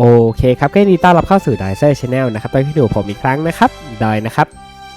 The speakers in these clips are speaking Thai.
โอเคครับก็ยินดีต้อนรับเข้าสู่ดอยเซอร์ชาแนลนะครับตอนที่ดูผมอีกครั้งนะครับดอยนะครับ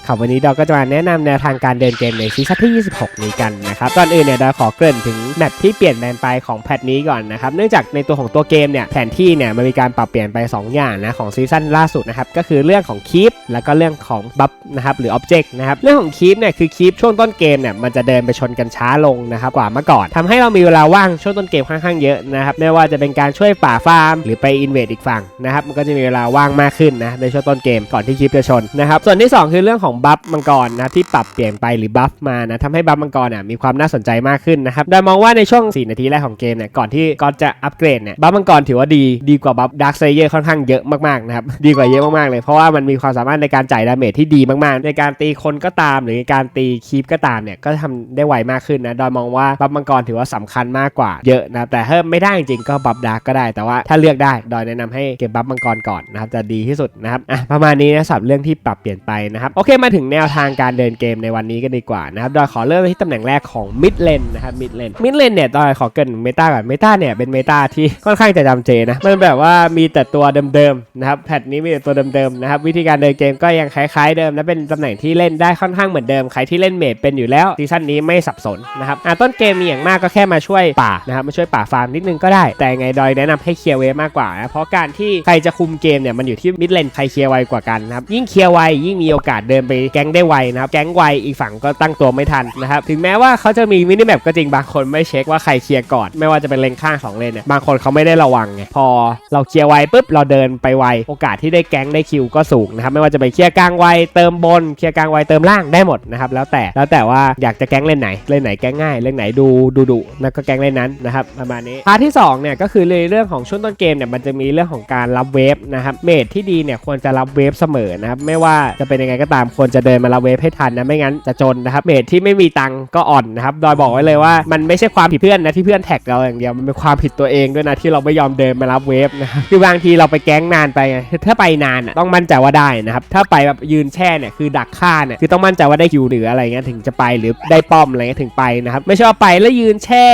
ครับวันนี้ดอยก็จะมาแนะนำแนวทางการเดินเกมในซีซั่นที่ 26 นี้กันนะครับก่อนอื่นเนี่ยดอยขอเกริ่นถึงแมปที่เปลี่ยนแปลงไปของแพทนี้ก่อนนะครับเนื่องจากในตัวของตัวเกมเนี่ยแผนที่เนี่ยมันมีการปรับเปลี่ยนไป 2 อย่างนะของซีซั่นล่าสุดนะครับก็คือเรื่องของคีปแล้วก็เรื่องของบัฟนะครับหรืออ็อบเจกต์นะครับเรื่องของคีปเนี่ยคือคีปช่วงต้นเกมเนี่ยมันจะเดินไปชนกันช้าลงนะครับกว่าเมื่อก่อนทำให้เรามีเวลาว่างช่วงต้นเกมค่อนข้างเยอะนะครับไม่ว่าจะเป็นการช่วยป่าฟาร์ม หรือไปอินเวดอีกฝั่งนะครับมันก็จะมีเวลาว่างมากขึ้นนะในช่วงต้นเกมก่อนที่คลิปจะชนนะครับส่วนที่ 2 คือเรื่องของบัฟมังกรนะที่ปรับเปลี่ยนไปหรือบัฟมานะทำให้บัฟมังกรเนี่ยมีความน่าสนใจมากขึ้นนะครับโดยมองว่าในช่วง 4 นาทีแรกของเกมเนี่ยก่อนที่ก่อนจะอัปเกรดเนี่ยบัฟมังกรถือว่าดีดีกว่าบัฟดาร์คไซเยอร์ค่อนข้างเยอะมากๆนะครับดีกว่าเยอะมากๆเลยเพราะว่ามันมีความสามารถในการจ่ายดาเมจที่ดีมากๆ ในการตีคนก็ตาม หรือในการตีคีปก็ตามเนี่ยก็ทำได้ไวมากขึ้นนะโดยมองว่าบัฟมังกรถือว่าสำคัญมากกว่าเยอะนะแต่ถ้าไม่ได้จริงๆก็บัฟดาร์กก็ได้แต่ว่าถ้าเลือกได้ดอยแนะนำให้เก็บบัฟมังกรก่อนนะครับจะดีที่สุดนะครับอะประมาณนี้นะสำหรับเรื่องที่ปรับเปลี่ยนไปนะครับโอเคมาถึงแนวทางการเดินเกมในวันนี้กันดีกว่านะครับ ดอยขอเริ่มที่ตำแหน่งแรกของมิดเลนนะครับ มิดเลน มิดเลนเนี่ย ดอยขอเกินเมตาก่อน เมตาเนี่ยเป็นเมตาที่ค่อนข้างจะจำเจนะ มันแบบว่ามีแต่ตัวเดิมๆนะครับ แพทนี้มีแต่ตัวเดิมๆนะครับ วิธีการเดินเกมก็ยังคล้ายๆเดิมและเป็นตำแหน่งที่เล่นได้ค่อนข้างเหมือนเดิม ใครที่เล่นเมดเป็นอยู่แล้วซีซั่นนี้ไม่สับสนนะครับ อะต้นเกมมีอย่างมากก็แค่มาช่วยป่านะครับ มาช่วยป่าฟาร์มนิดนึงก็ได้ แต่ยังไงดอยแนะนำให้เคลียร์เวฟมากกว่านะ เพราะการที่ใครจะคุมเกมเนี่ยมันอยู่ที่มิดเลนใครเคลียร์ไวกว่ากันนะครับ ยิ่งเคลียร์ไวยิ่งมีโอกาสเดินไปแก๊งได้ไวนะครับแก๊งไวอีกฝั่งก็ตั้งตัวไม่ทันนะครับถึงแม้ว่าเขาจะมีมินิแมปก็จริงบางคนไม่เช็คว่าใครเคลียร์ก่อน ไม่ว่าจะเป็นเลนข้างสองเลนเนี่ยบางคนเขาไม่ได้ระวังไงพอเราเคลียร์ไวปุ๊บเราเดินไปไวโอกาสที่ได้แก๊งได้คิวก็สูงนะครับไม่ว่าจะไปเคลียร์กลางไวเติมบนเคลียร์กลางไวเติมล่างได้หมดนะครับแล้วแต่แล้วแต่ว่าอยากจะแก๊งเล่นไหนเล่นไหนแก๊งง่ายเล่นไหนดูดูดุแล้วก็แก๊งเล่นนั้นนะครับประมาณนี้พาร์ทที่สองเนี่ยก็คือในเรื่องของช่วงต้นเกมเนี่ยมันจะมีเรื่องของการรับเวฟนะครับเมดที่ดีเนี่ยควรจะรับเวฟเสมอนะครับไม่ว่าจะเป็นยังไงก็ตามควควรจะเดินมารับเวฟให้ทันนะไม่งั้นจะจนนะครับเมดที่ไม่มีตังก็อ่อนนะครับดอยบอกไว้เลยว่ามันไม่ใช่ความผิดเพื่อนนะที่เพื่อนแท็กเราอย่างเดียวมันเป็นความผิดตัวเองด้วยนะที่เราไม่ยอมเดินมารับเวฟนะครับคือบางทีเราไปแก๊งนานไปถ้าไปนานต้องมั่นใจว่าได้นะครับถ้าไปแบบยืนแช่เนี่ยคือดักฆ่าเนี่ยคือต้องมั่นใจว่าได้คิวหรืออะไรเงี้ยถึงจะไปหรือได้ป้อมอะไรเงี้ยถึงไปนะครับไม่ช่ว่าไปแล้วยืนแช่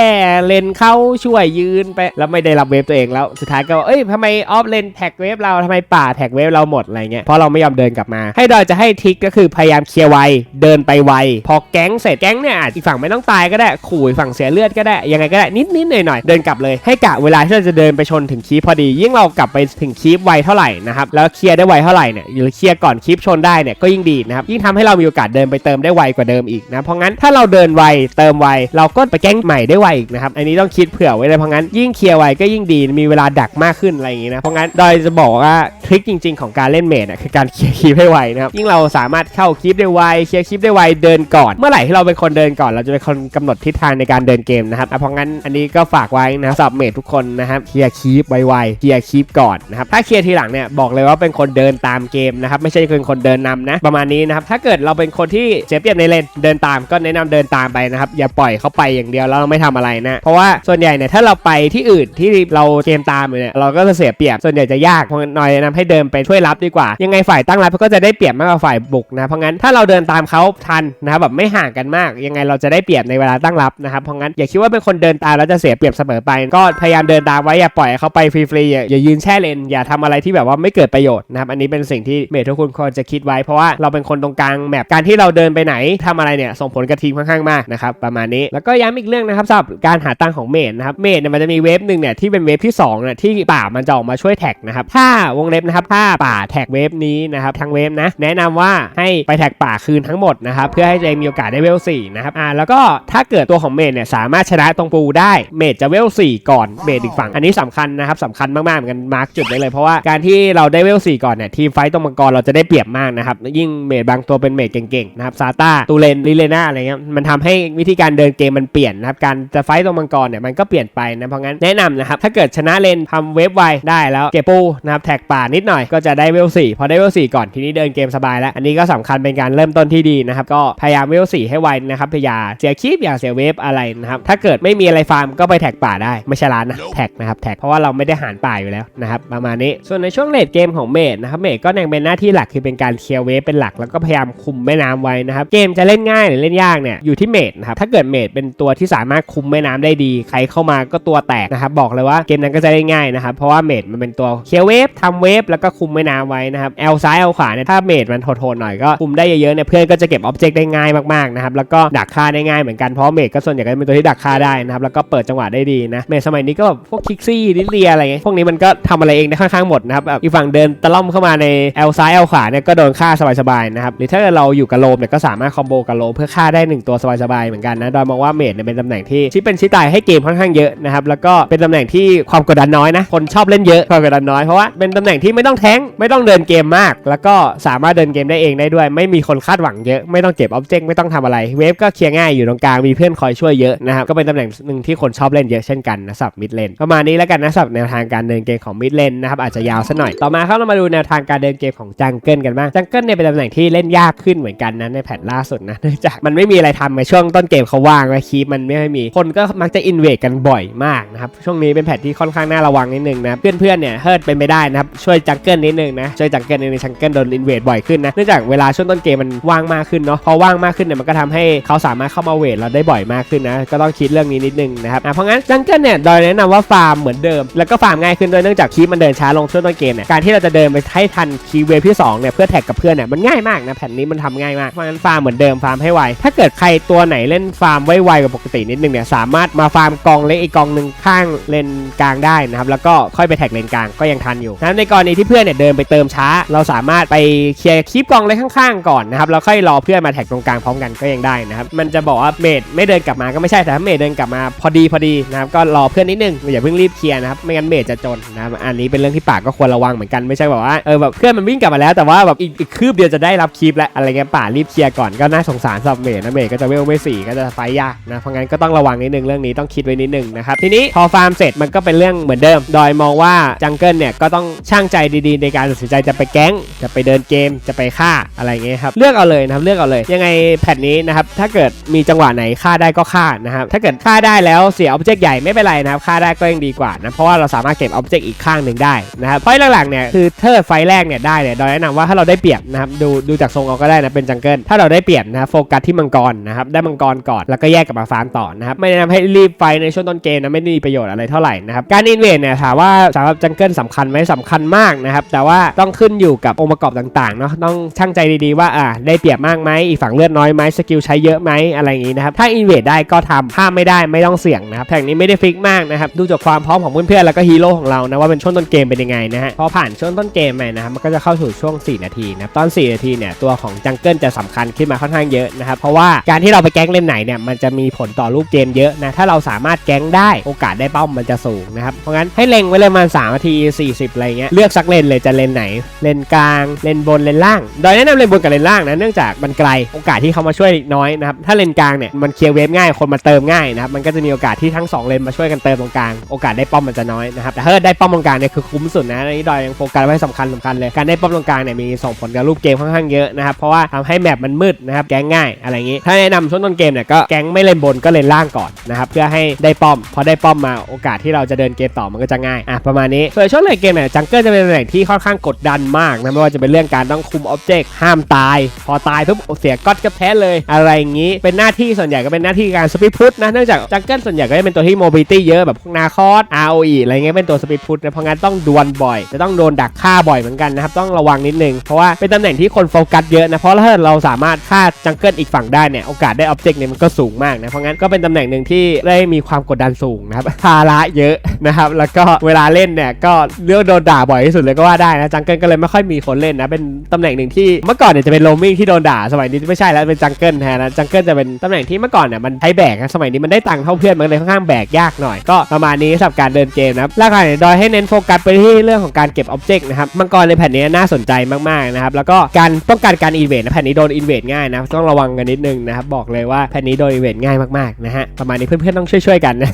เลนเข้าช่วยยืนไปแล้วไม่ได้รับเวฟตัวเองแล้วสุดท้ายก็เอ้ยทำไมออฟเลนแท็กเวฟเราทำไมป่าแท็กเวฟเราหมดอะไรเงี้ยเพราะเราไม่ยอมเดินกลับมา ให้ดอยจะให้ทิกก็คืือพยายามเคลียร์ไวเดินไปไวพอแก๊งเสร็จแก๊งเนี่ยอาจอีกฝั่งไม่ต้องตายก็ได้ขู่ฝั่งเสียเลือดก็ได้ยังไงก็ได้นิดนิดหน่อยหน่อยๆเดินกลับเลยให้กะเวลาที่เราจะเดินไปชนถึงคีปพอดี ยิ่งเรากลับไปถึงคีปไวเท่าไหร่นะครับแล้วเคลียร์ได้ไวเท่าไหร่เนี่ยหรือเคลียร์ก่อนคีปชนได้เนี่ยก็ยิ่งดีนะครับยิ่งทำให้เรามีโอกาสเดินไปเติมได้ไวกว่าเดิมอีกนะเพราะงั้นถ้าเราเดินไวเติมไวเราก็ไปแก๊งใหม่ได้ไวอีกนะครับอันนี้ต้องคิดเผื่อไว้เลยเพราะงั้นยิ่งเคลียร์ไวก็ยิ่งดีมีเวลาดักมากขึ้นอะไรอย่างงี้นะเพราะงั้นดอยจะบอกว่าทริคจริง ๆของการเล่นเมดคือการเคลียร์คีปให้ไวนะครับยิ่งเราสามารถเข้าคีปได้ไวเคลียร์คีปได้ไวเดินก่อน เมื่อไหร่ที่เราเป็นคนเดินก่อน เราจะเป็นคนกำหนดทิศทางในการเดินเกมนะครับเพราะงั้นอันนี้ก็ฝากไว้นะสำหรับเมดทุกคนนะครับเคลียร์คีปไวๆเคลียร์คีปก่อนนะครับถ้าเคลียร์ทีหลังเนี่ยบอกเลยว่าเป็นคนเดินตามเกมนะครับไม่ใช่เป็นคนเดินนำนะประมาณนี้นะครับถ้าเกิดเราเป็นคนที่เสียเปรียบในเลนเดินตามก็แนะนำเดินตามไปนะครับอย่าปล่อยเขาไปอย่างเดียวแล้วเราไม่ทำอะไรนะเพราะว่าส่วนใหญ่เนี่ยถ้าเราไปที่อื่นที่เราเกมตามเนี่ยเราก็จะเสียเปรียบส่วนใหญ่จะยากเพราะงั้นนอยแนะนำให้เดินไปช่วยรับดีกว่า ยังไงฝ่ายตั้งรับก็จะได้เปรียบมากกว่าฝ่ายบุกนะเพราะงั้นถ้าเราเดินตามเขาทันนะครับแบบไม่ห่างกันมาก ยังไงเราจะได้เปรียบในเวลาตั้งรับนะครับเพราะงั้นอย่าคิดว่าเป็นคนเดินตามแล้วจะเสียเปรียบเสมอไป ก็พยายามเดินตามไว้อย่าปล่อยเขาไปฟรีๆอย่าอย่ายืนแช่เลนอย่าทำอะไรที่แบบว่าไม่เกิดประโยชน์นะครับอันนี้เป็นสิ่งที่เมททุกคนควรจะคิดไว้เพราะว่าเราเป็นคนตรงกลางแมปการที่เราเดินไปไหนทำอะไรเนี่ยส่งผลกับทีมค่อนข้างมากนะครับประมาณนี้แล้วก็ย้ำอีกเรื่องนะครับสำหรับการหาตังของเมทนะครับเมทเนี่ยมันจะมีเวฟหนึ่งเนี่ยที่เป็นเวฟที่สองเนี่ยที่ป่ามันจะออกมาช่วยแท็กนะครับถ้าวงเล็บนะครับถ้าป่าแท็กเวฟนี้นะครับทั้งเวฟนะแนะนำว่าให้ไปแท็กป่าคืนทั้งหมดนะครับเพื่อให้ตัวเองมีโอกาสได้เวล4นะครับอ่าแล้วก็ถ้าเกิดตัวของเมทเนี่ยสามารถชนะตรงปูได้เมทจะเวล4ก่อนเมทอีกฝั่งอันนี้สำคัญนะครับสำคัญมากๆเหมือนกันมาร์กจุดได้เลยเพราะว่าการที่เราได้เวล4ก่อนเนี่ยทีมไฟต์ตรงมังกรเราจะได้เปรียบมากนะครับยิ่งเมทบางตัวเป็นเมทเก่งๆนะครับซาตาตูเลนลิเลนาอะไรเงี้ยมันทำให้วิธีการเดินเกมมันเปลี่ยนนะครับการจะไฟต์ตรงมังกรเนี่ยมันก็เปลี่ยนไปนะเพราะงั้นแนะนำนะครับถ้าเกิดชนะเลนทำเวฟไวได้แล้วเก็บปูนะครับแท็กป่านิดหน่อยก็จะได้เวล4พอได้เวล4ก่อนทีนี้เดินเกมสบายแล้วอันนี้ก็สำคัญเป็นการเริ่มต้นที่ดีนะครับ ก็พยายามเวลสี่ให้ไวนะครับพยายามเสียคลิปอย่าเสียเวฟอะไรนะครับถ้าเกิดไม่มีอะไรฟาร์มก็ไปแท็กป่าได้ไม่ใช่ร้านนะแท็กนะครับแท็กเพราะว่าเราไม่ได้หารป่าอยู่แล้วนะครับประมาณนี้ส่วนในช่วงเลดเกมของเมดนะครับเมดก็ยังเป็นหน้าที่หลักคือเป็นการเคลียร์เวฟเป็นหลักแล้วก็พยายามคุมแม่น้ำไว้นะครับเกมจะเล่นง่ายหรือเล่นยากเนี่ยอยู่ที่เมดนะครับถ้าเกิดเมดเป็นตัวที่สามารถคุมแม่น้ำได้ดี ใครเข้ามาก็ตัวแตกนะครับบอกเลยว่าเกมนั้นก็จะได้ง่ายนะครับเพราะว่าเมดมันเป็นตัวเคลียร์เวฟทำเวฟแล้วก็คุมแม่น้ำไว้นะครับแอลซ้ายแอลขวาเนี่ยถ้าเมดมันโหดๆหน่อยก็คุมได้เยอะๆเนี่ยเพื่อนก็จะเก็บอ็อบเจกต์ได้ง่ายมากๆนะครับแล้วก็ดักฆ่าได้ง่ายเหมือนกันเพราะเมดก็ส่วนใหญ่ก็เป็นตัวที่ดักฆ่าได้นะครับแล้วก็เปิดจังหวะได้ดีนะเมดสมัยนี้ก็แบบพวกคิกซี่ลิเลียอะไรเงี้ยพวกนี้มันก็ทำอะไรเองได้ค่อนข้างหมดนะครับแบบอีกฝั่งเดินตะล่อมเข้ามาในแอลซ้ายแอลขวาเนี่ยก็โดนฆ่าสบายๆนะครับหรือถ้าเกิดเราอยู่กับโลมเนี่ยก็สามารถคอมโบกับโลมเพื่อฆ่าได้หนึ่งตัวสบายๆเหมือนกันนะโดยมองว่าเมดเนี่ยเป็นตำแหน่งที่ชี้เป็นชี้ตายให้เกมค่อนข้างเยอะนะครับแล้วก็เป็นตำแหน่งที่ความกดดันน้อยนะคนชอบเล่นเยอะความกดดันน้อยเพราะว่าเป็นตำแหน่งที่ไม่ต้องแท้งไม่ต้องเดินเกมมาก แล้วก็สามารถเดินเกมได้เองได้ด้วย ไม่มีคนคาดหวังเยอะ ไม่ต้องเก็บออบเจกต์ไม่ต้องทำอะไร เวฟก็เคลียร์ง่ายอยู่ตรงกลาง มีเพื่อนคอยช่วยเยอะนะครับ ก็เป็นตำแหน่งหนึ่งที่คนชอบเล่นเยอะเช่นกันนะสับมิดเลนประมาณนี้แล้วกันนะสับแนวทางการเดินเกมของมิดเลนนะครับอาจจะยาวซะหน่อย ต่อมาครับเรามาดูแนวทางการเดินเกมของจังเกิลกันบ้างจังเกิลเนี่ยเป็นตำแหน่งที่เล่นยากขึ้นเหมือนกันนะในแพทล่าสุดนะเนื่องจากมันไม่มีอะไรทำในช่วงต้นเกมเขาว่างไว้คีปมันไม่ค่อยมีคนก็มักจะอินเวดกันบ่อยมากนะครับช่วงนี้เป็นแพทที่ค่อนข้างน่าระวังนิดนึงนะเพื่อนๆเนี่ยเฮิร์ตเป็นไปได้นะครับช่วยจังเกิลนิดนึงนะช่วยจังเกิลในจังเกิลโดนอินเวดบ่อยขึ้นนะเนื่องจากเวลาช่วงต้นเกมมันว่างมากขึ้นเนาะพอว่างมากขึ้นเนี่ยมันก็ทำให้เขาสามารถเข้ามาเวทเราได้บ่อยมากขึ้นนะก็ต้องคิดเรื่องนี้นิดนึงนะครับอะเพราะงั้นจังเกิลเนี่ยโดยแนะนำว่าฟาร์มเหมือนเดิม แล้วก็ฟาร์มง่ายขึ้นด้วยเนื่องจากคีปมันเดินช้าลงช่วงต้นเกมเนี่ยการที่เราจะเดินไปให้ทันคีเวฟที่สองเนี่ยเพื่อแท็กกับเพื่อนเนี่ยมันง่ายมากนะแผ่นนี้มันทำง่ายมากเพราะงั้นฟาร์มเหมือนเดิมฟาร์มให้ไวถ้าเกิดใครตัวไหนเล่นฟาร์มไวไวกว่าปกตินิดนึงเนี่ยสามารถมาฟาร์มกองเล็กอีกกองหนึ่งข้างเลนกลางได้นะครับแล้วก็ค่อยไปแท็กเลนกลางก็ยังทันอยู่นะในกรณีที่เพื่อนเนี่ยเดินไปเติมช้า เราสามารถไปเคลียร์คลิปกองเล็กข้างๆก่อนนะครับแล้วค่อยรอเพื่อนมาแท็กตรงกลางพร้อมกันก็ยังได้นะครับมันจะบอกว่าเมดไม่เดินกลับมาก็ไม่ใช่แต่ถ้าเมดเดินกลับมาพอดีพอดีนะครับก็รอเพื่อนนิดนึงอย่าเพิ่งรีบเคลียร์นะครับไม่งั้นเมดจะจนนะครับอันนี้เป็นเรื่องที่ปากก็ควรระวังเหมือนกันไม่ใช่แบบว่าเออแบบเพื่อนมันวิ่งกลับมาแล้วแต่ว่าแบบอีกอีกคืบเดียวจะได้รับคลิปแล้วอะไรเงี้ยป่ารีบเคลียร์ก่อนก็น่าสงสารสำหรับเมดนะเมดก็จะเวลไม่สี่ก็จะไฟยากนะเพราะงั้นก็ต้องระวังนิดนึงเรื่องนี้ต้องคิดไว้นิดนึงนะครับทีนี้พอฟาร์มเสร็จมันก็เป็นเรื่องเหมือนเดิม ดอยมองว่าจังเกิลเนี่ยก็ต้องช่างใจดีๆ ในการตัดสินใจจะไปแก๊งจะไปเดินเกมจะไปฆ่าอะไรเงี้ยครับเลือกเอาเลยนะครับเลือกเอาเลย ยังไงแผ่นนี้นะครับถ้าเกิดมีจังหวะไหนฆ่าได้ก็ฆ่านะครับถ้าเกิดฆ่าได้แล้วเสียออบเจกต์ใหญ่ไม่เป็นไรนะครับฆ่าได้ก็ยังดีกว่านะเพราะว่าเราสามารถเก็บออบเจกต์อีกข้างหนึ่งได้นะครับเพราะหลักๆเนี่ยคือเทิร์ไฟแรกเนี่ยได้เนี่ยดอยแนะนำว่าถ้าเราได้เปรียบนะครับดูดูจากทรงเอาก็ได้นะเป็นจังเกิลถ้าเราได้เปรียบนะโฟกัสที่มังกรนะครับได้มังกรก่อนแล้วก็แยกกลับมาฟาร์มต่อนะครับไม่แนะนำให้รีบไฟในช่วงต้นเกมนะไม่ได้มีประโยชน์อะไรเท่าไหร่นะครับการอินเวดเนี่ยถามว่าสำหรับจังเกิลสำคัญไหมสำคัญมากนะครับแต่ว่าต้องขึ้นอยู่กับองค์ประกอบต่างๆเนาะต้องช่างใจดีๆว่าอ่าได้เปรียบมากไหมอีกฝั่งเลือดน้อยไหมสกิลใช้เยอะไหมอะไรอย่างงี้นะครับถ้าอินเวดได้ก็ทำถ้าไม่ได้ไม่ต้องเสี่ยงนะครับแผงนี้ไม่ได้ฟิกมากนะครับดูจากความพร้อมของเพื่อนๆแล้วก็ฮีโร่ของเรานะว่าเป็นช่วงต้นเกมเป็นยังไงนะฮะพอผ่านช่วงต้นเกมไปนะครับมันก็จะเข้าสู่ช่วง 4 นาทีนะตอน 4 นาทีเนี่ยตัวของจังเกิลจะสำคัญขึ้นมาค่อนข้างเยอะนะครับเพราะว่าการที่เราไปแก๊งเล่นไหนเนี่ยมันจะมีผลต่อรูปเกมเยอะนะถ้าเราสามารถแก๊งได้โอกาสได้เป้ามันจะสูงนะครับเพราะงั้นให้เล็งไว้เลยมา3นาที 40อะไรเงี้ยเลือกสักเลนเลยจะเลนไหน เลนกลางเลนบนเลนล่าง โดยแนะนำเลนบนกับเลนล่างนะเนื่องจากมันไกลโอกาสที่เขามาช่วยน้อยนะครับถ้าเลนกลางเนี่ยมันเคลียร์เวฟง่ายคนมาเติมง่ายนะครับมันก็จะมีโอกาสที่ทั้งสองเลนมาช่วยกันเติมตรงกลางโอกาสได้ป้อมมันจะน้อยนะครับแต่ถ้าได้ป้อมตรงกลางเนี่ยคือคุ้มสุดนะนนี้ดอยยังโฟกัสไว้สำคัญสำคัญเลยการได้ป้อมตรงกลางเนี่ยมีส่งผลกับรูปเกมค่อนข้างเยอะนะครับเพราะว่าทำให้แมปมันมืดนะครับแก๊งง่ายอะไรอย่างงี้ ถ้าแนะนำช่วงต้นเกมเนี่ยก็แก๊งไม่เลนบนก็เลนล่างก่อนนะครับเพื่อให้ได้ป้อม พอได้ป้อมมาโอกาสที่เราจะเดินเกมต่อมันก็จะง่ายอะประมาณนี้ส่วนช่วงเลนเกมเนี่ยจังเกิลจะเป็นแหน่งที่ค่อนข้างกดดันมากนะไม่ว่าจะเป็นเรื่องการต้องคุมอ็อบเจกต์ห้ามตาย พอตายปุ๊บเสียก๊อตก็แพ้เลยอะไรอย่างงี้ เป็นหน้าที่ส่วนใหญ่ก็เป็นหน้าที่การสปีดพุทนะเนื่องจากจังเกิลส่วนใหญ่ก็จะเป็นตัวที่โมบิลิตี้เยอะแบบพวกนาคอส ROE อะไรเงี้ยเป็นตัวสปีดพุทนะเพราะงั้นต้องดวลบ่อย จะต้องโดนดักฆ่าบ่อยเหมือนกันนะครับต้องระวังนิดนึงเพราะว่าเป็นตำแหน่งที่คนโฟกัสเยอะนะเพราะถ้าเราสามารถฆ่าจังเกิลอีกฝั่งได้เนี่ยโอกาสได้อ็อบเจกต์เนี่ยมันก็สูงมากนะเพราะงั้นก็เป็นตำแหน่งหนึ่งที่ได้มีความกดดันสูงนะครับภาระเยอะนะครับแล้วก็เวลาเล่นเนี่ยก็เลือกโดนด่าบ่อยที่สุดเลยก็ว่าได้นะจังเกิลก็เลยไม่ค่อยมีคนเล่นนะเป็นตำแหน่งหนึ่งที่มื่อก่อนเนี่ยจะเป็นโรมิงที่โดนด่าสมัยนี้ไม่ใช่แล้วเป็นจังเกิลแทนนะจังเกิลจะเป็นตำแหน่งที่เมื่อก่อนเนี่ยมันใช้แบกนะสมัยนี้มันได้ตังค์เท่าเพื่อนมันเลยค่อนข้างแบกยากหน่อยก็ประมาณนี้สำหรับการเดินเกมนะครับแล้วก็ดอยให้เน้นโฟกัสไปที่เรื่องของการเก็บอ็อบเจกต์นะครับมังกรในแผ่นนี้น่าสนใจมากๆนะครับแล้วก็การต้องการการอินเวดนะแผ่นนี้โดนอินเวดง่ายนะต้องระวังกันนิดนึงนะครับบอกเลยว่าแผ่นนี้โดนอินเวดง่ายมากๆนะฮะประมาณนี้เพื่อนๆต้องช่วยๆกันนะ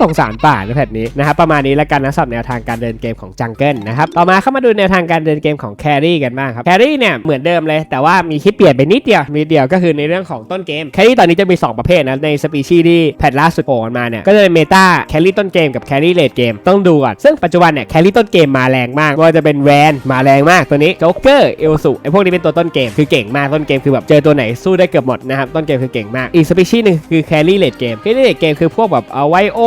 สงสารป่าในแผ่นนี้นะครับประมาณนี้แล้วกันนะสำหรับแนวทางการเดินเกมของจังเกิลนะครับต่อมาเข้ามาดูแนวทางการเดินเกมของแครี่กันบ้างครับแครี่เนี่ยเหมือนเดิดิมเลย แต่ว่ามีคิดเปลี่ยนไปนิดเดียวนิดเดียวก็คือในเรื่องของต้นเกมแครี่ตอนนี้จะมี 2 ประเภทนะ ในสปีชีที่แพทล่าสุดโผล่มาเนี่ย ก็จะเป็นเมตาแครี่ต้นเกมกับแครี่เลดเกมต้องดูก่อน ซึ่งปัจจุบันเนี่ยแครี่ต้นเกมมาแรงมากไม่ว่าจะเป็นแวนมาแรงมากตัวนี้โจ๊กเกอร์เอลสุไอพวกนี้เป็นตัวต้นเกมคือเก่งมากต้นเกมคือแบบเจอตัวไหนสู้ได้เกือบหมดนะครับต้นเกมคือเก่งมากอีกสปีชีหนึ่งคือแครี่เลดเกมแครี่เลดเกมคือพวกแบบเอาไวโอ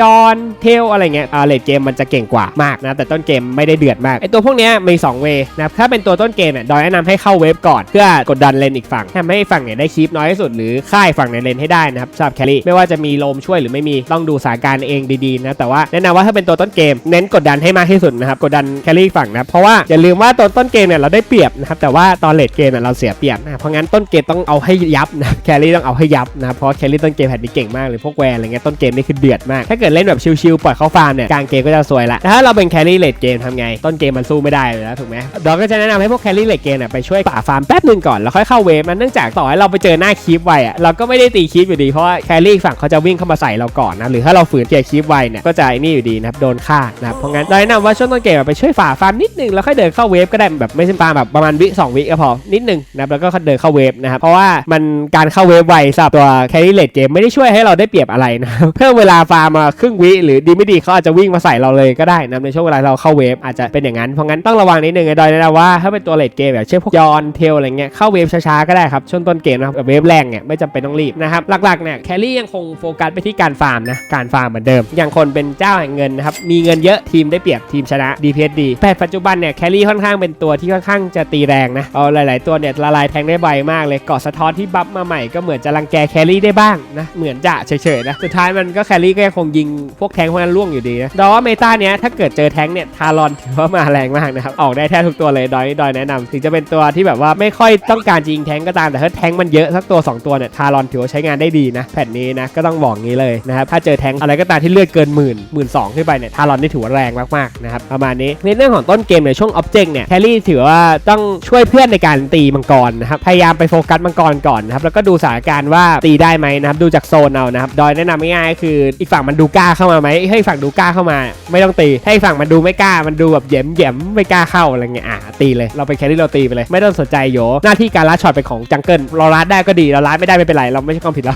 ยอนเทลอะไรเงี้ยอ่าเลดเกมมันจะเก่งกว่ามากนะแต่ต้นเกมไม่ได้เดือดมากไอตัวพวกเนี้ยมี2เวนะครับถ้าเป็นตัวต้นเกมเนี่ยดอยแนะนำให้เข้าเวฟก่อนเพื่อกดดันเลนอีกฝั่งทำให้ฝั่งเนี่ยได้คีปน้อยที่สุดหรือค่ายฝั่งในเลนให้ได้นะครับสำหรับแครี่ไม่ว่าจะมีลมช่วยหรือไม่มีต้องดูสถานการณ์เองดีๆนะแต่ว่าแนะนำว่าถ้าเป็นตัวต้นเกม เน้นกดดันให้มากที่สุดนะครับกดดันแครี่ฝั่งนะเพราะว่าอย่าลืมว่าตัวต้นเกมเนี่ยเราได้เปรียบนะครับแต่ว่าตอนเลดเกมเนี่ยเราเสียเปรียบนะเพราะงั้นต้นเกมต้องเอาให้ยับนะแครี่ต้องเอาให้ยับนะเพราะแครี่ต้นเกมแผ่นนี้เก่งมากเลยพวกแวนอะไรเงี้ยต้นเกมนี่คือเดือดมากถ้าเกิดเล่นแบบชิลๆปล่อยเขาฟาร์มเนี่ยกลางเกมก็จะสวยละถ้าเราเป็นแครี่เลดเกมทำไง ต้นเกมมันสู้ไม่ได้เลยแล้วถูกไหมดอกก็จะแนะนำให้พวกแครี่เลดเกมเนี่ยไปช่วยป่าฟาร์มแป๊บหนึ่งก่อนแล้วค่อยเข้าเวฟมันเนื่องจากต่อให้เราไปเจอหน้าคีปไวอะเราก็ไม่ได้ตีคีปอยู่ดีเพราะว่าแครี่ฝั่งเขาจะวิ่งเข้ามาใส่เราก่อนนะหรือถ้าเราฝืนเคลียร์คีปไวเนี่ยก็จะไอ้นี่อยู่ดีนะครับโดนฆ่านะเพราะงั้นเราแนะนำว่าช่วงต้นเกมไปช่วยฝ่าฟาร์มนิดนึงแล้วค่อยเดินเข้าเวฟก็ได้แบบไม่ใช่ฟาร์มแบบประมาณวิสองวิก็พอนิดนึงนะครับแล้วก็เดินเข้าเวฟนะครับเพราะว่ามันการเข้าเวฟไวสำหรับตัวแครี่เลดเกมไม่ได้ช่วยให้เราได้เปรียบอะไรนะเพิ่มเวลาฟาร์มมาครึ่งวิหรือดีไม่ดีเขาอาจจะวิ่งมาใส่เราเลยก็ได้นะในช่วงเวลาเราเข้าเวฟอาจจะเป็นอย่างนั้นเพราะงั้นต้องระวังนิดนึงไอ้ดอยแนะนำว่าถ้าเป็นตัวเลดเกมแบบเช่นพวกยออนเทลอะไรเงี้ยเข้าเวฟช้าๆก็ได้ครับช่วงต้นเกมนะครับเวฟแรงเนี่ยไม่จำเป็นต้องรีบนะครับหลักๆเนี่ยแครี่ยังคงโฟกัสไปที่การฟาร์มนะการฟาร์มเหมือนเดิม อย่างคนเป็นเจ้าแห่งเงินนะครับมีเงินเยอะทีมได้เปรียบทีมชนะ DPS ดีแต่ปัจจุบันเนี่ยแครี่ค่อนข้างเป็นตัวที่ค่อนข้างจะตีแรงนะเอาหลาย ๆ ตัวเนี่ยละลายแทงได้ไวมากเลยเกาะสะท้อนที่บัฟมาใหม่ก็เหมือนจะรังแกแครี่ได้บ้างนะเหมือนจะเฉยๆนะสุดท้ายมันก็แครี่ก็ยังคงยิงพวกแทงพวกนั้นล่วงอยู่ดีนะดอยว่าเมตาเนี้ยถ้าเกิดเจอแทงเนี่ยทารอนถือว่ามาแรงมากนะครับออกได้แทบทุกตัวเลยดอยดอยแนะนำถึงจะเป็นตัวทที่แบบว่าไม่ค่อยต้องการจะยิงแทงก็ตามแต่ถ้าแทงมันเยอะสักตัวสองตัวเนี่ยทารอนถือว่าใช้งานได้ดีนะแผ่นนี้นะก็ต้องบอกงี้เลยนะครับถ้าเจอแทงอะไรก็ตามที่เลือดเกินหมื่นหมื่นสองขึ้นไปเนี่ยทารอนนี่ถือว่าแรงมากๆนะครับประมาณนี้ในเรื่องของต้นเกมในช่วงออบเจกต์เนี่ยแครี่ถือว่าต้องช่วยเพื่อนในการตีมังกรนะครับพยายามไปโฟกัสมังกรก่อนนะครับแล้วก็ดูสถานการณ์ว่าตีได้ไหมนะครับดูจากโซนเอานะครับดอยแนะนำง่ายๆคืออีกฝั่งมันดูกล้าเข้ามาไหมให้ฝั่งดูกล้าเข้ามา ไม่ต้องตีถ้ฝั่งมันดูไม่กล้ามันดูแบบแหยมแหยมไม่กล้าเข้าอะไรเงี้ยอะตีเลยเราไปแครี่เราตีไปเลยไม่ต้องสนใจโยหน้าที่การลัดช็อตเป็นของจังเกิลเราลัดได้ก็ดีเราลัดไม่ได้ไม่เป็นไรเราไม่ใช่ความผิดเรา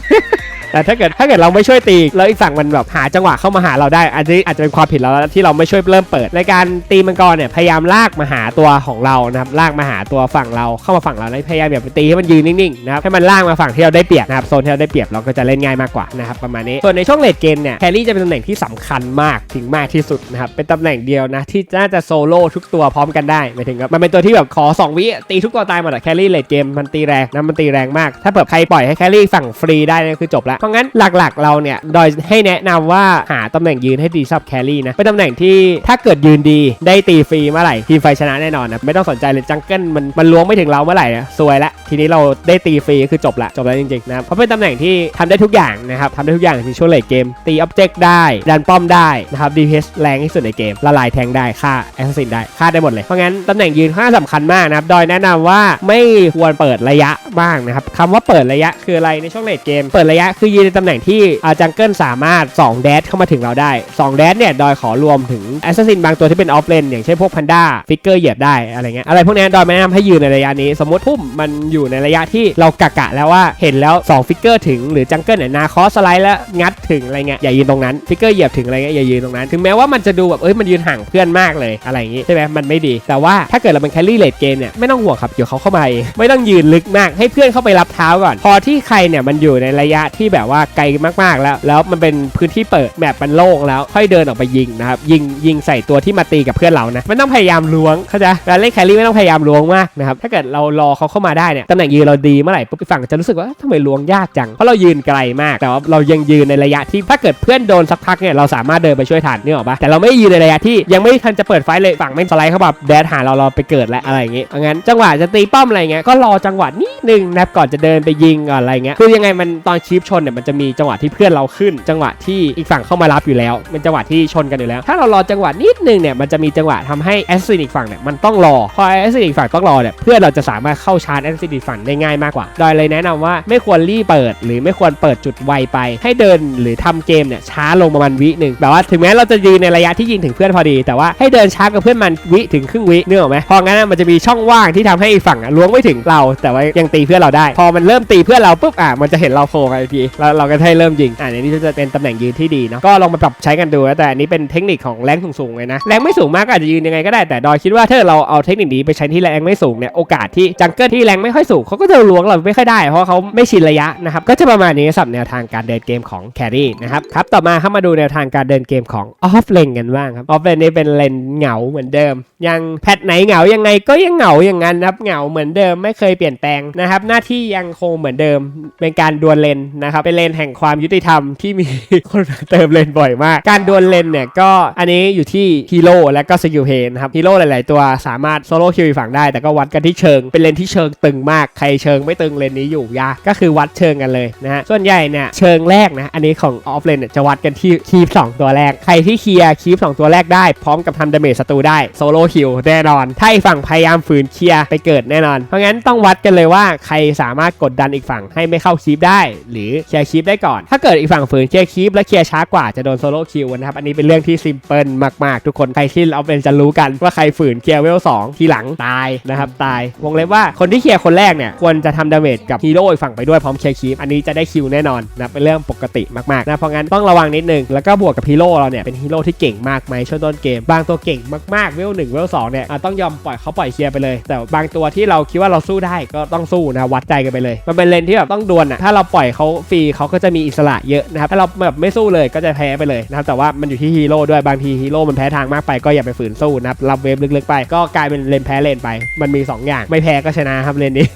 แต่ถ้าเกิดถ้าเกิดเราไม่ช่วยตีแล้วอีกฝั่งมันแบบหาจังหวะเข้ามาหาเราได้อันนี้อาจจะเป็นความผิดเราแล้วที่เราไม่ช่วยเริ่มเปิด ในการตีมังกรเนี่ยพยายามลากมาหาตัวของเรานะครับลากมาหาตัวฝั่งเราเข้ามาฝั่งเราแล้วพยายามอย่าไปตีให้มันยืนนิ่งๆนะครับให้มันลากมาฝั่งที่เราได้เปรียบนะครับโซนที่เราได้เปรียบเราก็จะเล่นง่ายมากกว่านะครับประมาณนี้ส่วนในช่วงเลดเกมเนี่ยแครี่จะเป็นตำแหน่งที่สำคัญมากถึงมากที่สุดนะครับเป็นตำแหน่งเดียวนะที่น่าจะโซโล่ทุกตัวพร้อมกันได้หมายถึงมันเป็นตัวที่แบบขอสองวิตีทุกตัวตายหมดอะแครี่เลดเกมมันตีแรงนะมันตีแรงมาก ถ้าเปิดใครปล่อยให้แครี่ฝั่งฟรีได้นี่คือจบละราะงั้นหลักๆ เราเนี่ยโดยให้แนะนำว่าหาตำแหน่งยืนให้ดีสำหรับแครี่นะเป็นตำแหน่งที่ถ้าเกิดยืนดีได้ตีฟรีเมื่อไหร่ทีมไฟชนะแน่นอนนะไม่ต้องสนใจเลยจังเกิลมันมันล้วงไม่ถึงเราเมื่อไหร่นะซวยละทีนี้เราได้ตีฟรีก็คือจบละจบแล้วจริงๆนะเพราะเป็นตำแหน่งที่ทำได้ทุกอย่างนะครับทำได้ทุกอย่างในช่วงเลทเกม ตีอ็อบเจกต์ได้ดันป้อมได้นะครับ DPS แรงที่สุดในเกมละลายแทงได้ฆ่าแอสซินได้ฆ่าได้หมดเลยเพราะงั้นตำแหน่งยืนค่อนข้างสำคัญมากนะครับดอยแนะนำว่าไม่ควรเปิดระยะบ้างนะครับคำว่าเปิดระยะคืออะไรในช่วงเลทเกม เปิดระยะคือยืนในตำแหน่งที่จังเกิลสามารถ2แดชเข้ามาถึงเราได้2แดชเนี่ยดอยขอรวมถึงแอสซัสซินบางตัวที่เป็นออฟเลนอย่างเช่นพวกพันด้าฟิกเกอร์เหยียบได้อะไรเงี้ยอะไรพวกนี้ดอยไม่แนะนำให้ยืนในระยะนี้ สมมติพุ่มมันอยู่ในระยะที่เรากะกะแล้วว่าเห็นแล้ว2ฟิกเกอร์ถึงหรือจังเกิลเนี่ยนาคอสไลด์แล้วงัดถึงอะไรเงี้ยอย่ายืนตรงนั้นฟิกเกอร์เหยียบถึงอะไรเงี้ยอย่ายืนตรงนั้นถึงแม้ว่ามันจะดูแบบเอ้ยมันยืนห่างเพื่อนมากเลยอะไรอย่างงี้ใช่ไหมมันไม่ดีแต่ว่าถ้าเกิดเราเป็นแครี่เลดเกมเนี่ยไม่ต้องห่วงครับเดี๋ยวเขาเข้ามาไม่ต้องยืนลึกมากให้เพื่อนเข้าไปรับเท้าก่อน พอที่ใครเนี่ยมันอยู่ในระยะที่แบบว่าไกลมากๆแล้ว แล้วมันเป็นพื้นที่เปิดแมปมันโล่งแล้ว ค่อยเดินออกไปยิงนะครับ ยิงยิงใส่ตัวที่มาตีกับเพื่อนเรานะไม่ต้องพยายามล้วงเข้าใจการเล่นแครี่ไม่ต้องพยายามล้วงมากนะครับถ้าเกิดเรารอเขาเข้ามาได้เนี่ยตำแหน่งยืนเราดีเมื่อไหร่ปุ๊บฝั่งจะรู้สึกว่าทำไมล้วงยากจังเพราะเรายืนไกลมากแต่ว่าเรายังยืนในระยะที่ถ้าเกิดเพื่อนโดนสักพักเนี่ยเราสามารถเดินไปช่วยทันนี่หรอปะแต่เราไม่ยืนในระยะที่ยังไม่ทันจะเปิดไฟเลยฝั่งไม่สไลด์เข้ามาแดดหาเราเราไปเกิดแล้วอะไรอย่างงี้งั้นจังหวะจะตีป้อมอะไรเงี้ยก็รอจังหวะนิดนึงนะก่อนจะเดินไปยิงก่อนอะไรเงี้ยคือยังไงมันตอนชีฟชนเนี่ยมันจะมีจังหวะที่เพื่อนเราขึ้น จังหวะที่อีกฝั่งเข้ามารับอยู่แล้วเป็นจังหวะที่ชนกันอยู่แล้ว ถ้าเรารอจังหวะนิดนึงเนี่ยมันจะมีจังหวะทำให้แอสซินอีกฝั่งเนี่ยมันต้องรอพอแอสซินอีกฝั่งต้องรอเนี่ยเพื่อนเราจะสามารถเข้าชาร์จแอสซินอีกฝั่งได้ง่ายมากกว่า โดยเลยแนะนำว่าไม่ควรรีบเปิด หรือไม่ควรเปิดจุดไวไป ให้เดินหรือทำเกมเนี่ยช้าลงประมาณวิหนึ่งแบบว่าถึงแม้เราจะยืนในระยะที่ยิงถึงเพื่อนพอดี แต่ว่าให้เดินช้ากับเพื่อนมันวิถึงครึ่งวิเนึกออกไหมพองั้นมันจะมีช่องว่างที่ทำให้อีกฝั่งล้วงไม่ถึงเรา แต่ว่ายังตีเพื่อนเราได้ พอมันเริ่มตีเพื่อนเราปุ๊บอะมันจะเห็นเราโผล่มาอีกทีแล้วเราก็ให้เริ่มยิงอะอันนี้จะเป็นตำแหน่งยืนที่ดีเนาะก็ลองมาปรับใช้กันดูนะแต่อันนี้เป็นเทคนิคของแรงสูงๆเลยนะแรงไม่สูงมากก็อาจจะยืนยังไงก็ได้แต่ดอยคิดว่าถ้าเราเอาเทคนิคนี้ไปใช้ที่แรงไม่สูงเนี่ยโอกาสที่จังเกิลที่แรงไม่ค่อยสูงเขาก็จะล้วงเราไม่ค่อยได้ เพราะเขาไม่ชินระยะนะครับก็จะประมาณนี้สำหรับแนวทางการเดินเกมของแครี่นะครับครับต่อมาเข้ามาดูแนวทางการเดินเกมของออฟเลนกันบ้างครับออฟเลนนี่เป็นเลนเหงาเหมือนเดิม ยังแพทไหนเหงายังไงก็ยังเหงาอย่างนั้นนะครับเหงาเหมือนเดิมไม่เคยเปลี่ยนแปลงนะครับหน้าที่ยังคงเหมือนเดิมเป็นการดวลเลนนะครับเป็นเลนแห่งความยุติธรรมที่มีคนมาเติมเลนบ่อยมาก การดวลเลนเนี่ยก็อันนี้อยู่ที่ฮีโร่และก็สกิลเพนครับฮีโร่หลาย ๆ ตัวสามารถโซโล่คิวอีกฝั่งได้ แต่ก็วัดกันที่เชิง เป็นเลนที่เชิงตึงมากใครเชิงไม่ตึงเลนนี้อยู่ยากก็คือวัดเชิงกันเลยนะฮะส่วนใหญ่เนี่ยเชิงแรกนะอันนี้ของออฟเลนเนี่ยจะวัดกันที่คีฟสองตัวแรก ใครที่เคลียร์คีฟสองตัวแรกได้พร้อมกับทำดาเมจศัตรูได้โซโล่คิวแน่นอนถ้าอีกฝั่งพยายามฝืนเคลียร์ไปเกิดแน่นอน เพราะงั้นต้องวัดกันเลยว่าใครสามารถกดดันอีกฝั่งให้ไม่เข้าคีฟได้ หรือเคลียร์คีฟได้ก่อน ถ้าเกิดอีกฝั่งฝืนเคลียร์คีฟและเคลียร์ช้ากว่าจะโดนโซโล่คิวนะครับ อันนี้เป็นเรื่องที่ซิมเพิลมาก ๆ ทุกคน ใครที่เอาเป็นจะรู้กันว่าใครฝืนเคลียร์เวลสองทีหลังตายนะครับตายวงเล็บว่าคนที่เคลียร์คนแรกเนี่ยควรจะทำดาเมจกับฮีโร่อีกฝั่งไปด้วยพร้อมเคลียร์คีฟอันนี้จะได้คิวแน่นอนนะเป็นเรื่องปกติมากๆนะเพราะงั้นต้องระวังนิดนึงแล้วก็บวกกับฮีโร่เราเนี่ยเป็นฮีโร่ที่เก่งมากไหมช่วงต้นเกม บางตัวเก่งมากๆเวลหนึ่งเวลสองเนี่ยอะต้องยอมปล่อยเขาปล่อยเคลียร์ไปเลย แต่บางตัวที่เราคิดว่าเราสู้ได้ก็ต้องสู้นะวัดใจกันไปเลย มันเป็นเลนที่แบบต้องดวลอะถ้าเราปล่อยเขาฟรีเขาก็จะมีอิสระเยอะนะครับถ้าเราแบบไม่สู้เลยก็จะแพ้ไปเลยนะครับแต่ว่ามันอยู่ที่ฮีโร่ด้วยบางทีฮีโร่มันแพ้ทางมากไปก็อย่าไปฝืนสู้นะครับรับเวฟลึกๆไป ก็กลายเป็นเลนแพ้เลนไป มันมีสองอย่าง ไม่แพ้ก็ชนะครับเลนนี้